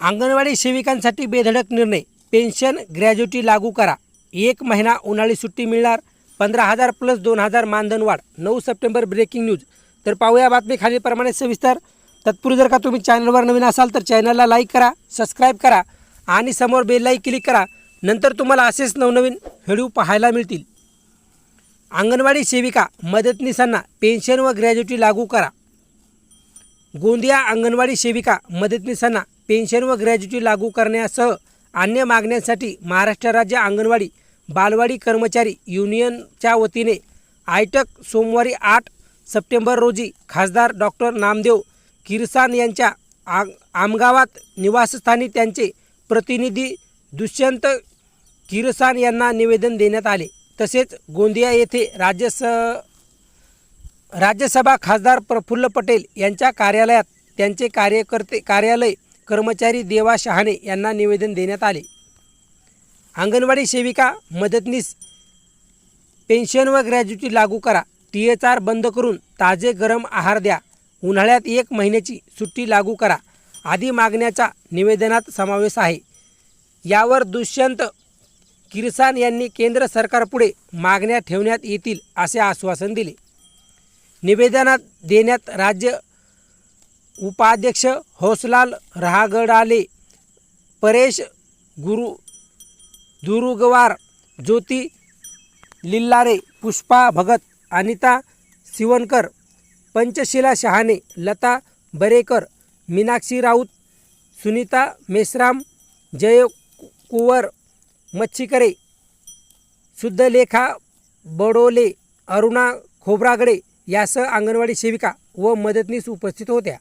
अंगणवाडी सेविकांसाठी बेधडक निर्णय. Pension gratuity लागू करा. एक महिना उन्हाळी सुट्टी मिळणार. पंधरा हजार प्लस दोन हजार मानधन वाढ नऊ सप्टेंबर ब्रेकिंग न्यूज. तर पाहूया बातमी खालीलप्रमाणे सविस्तर. तत्पूर्वी जर का तुम्ही चॅनलवर नवीन असाल तर चॅनलला लाईक करा सबस्क्राईब करा आणि समोर बेललाही क्लिक करा. नंतर तुम्हाला असेच नवनवीन व्हिडिओ पाहायला मिळतील. अंगणवाडी सेविका मदतनीसांना पेन्शन व ग्रॅज्युटी लागू करा. गोंदिया अंगणवाडी सेविका मदतनीसांना पेन्शन व ग्रॅज्युटी लागू करण्यासह अन्य मागण्यांसाठी महाराष्ट्र राज्य अंगणवाडी बालवाडी कर्मचारी युनियनच्या वतीने आयटक सोमवारी आठ सप्टेंबर रोजी खासदार डॉक्टर नामदेव किरसान यांच्या आम आमगावात निवासस्थानी त्यांचे प्रतिनिधी दुष्यंत किरसान यांना निवेदन देण्यात आले. तसेच गोंदिया येथे राज्यस राज्यसभा खासदार प्रफुल्ल पटेल यांच्या कार्यालयात त्यांचे कार्यकर्ते कार्यालय कर्मचारी देवा शहाणे यांना निवेदन देण्यात आले. अंगणवाडी सेविका मदतनीस पेन्शन व ग्रॅज्युटी लागू करा. टी एच आर बंद करून ताजे गरम आहार द्या. उन्हाळ्यात एक महिन्याची सुट्टी लागू करा. आदी मागण्याचा निवेदनात समावेश आहे. यावर दुष्यंत किरसान यांनी केंद्र सरकारपुढे मागण्या ठेवण्यात येतील असे आश्वासन दिले. निवेदनात देण्यात राज्य उपाध्यक्ष हौसलाल रहागडाले परेश गुरु दुरुगवार ज्योती लिल्लारे पुष्पा भगत अनिता सिवनकर पंचशिला शहाणे लता बरेकर मीनाक्षी राऊत सुनीता मेश्राम जय कुवर मच्छीकरे शुद्धलेखा बडोले अरुणा खोब्रागडे यासह अंगणवाडी सेविका व मदतनीस उपस्थित होत्या.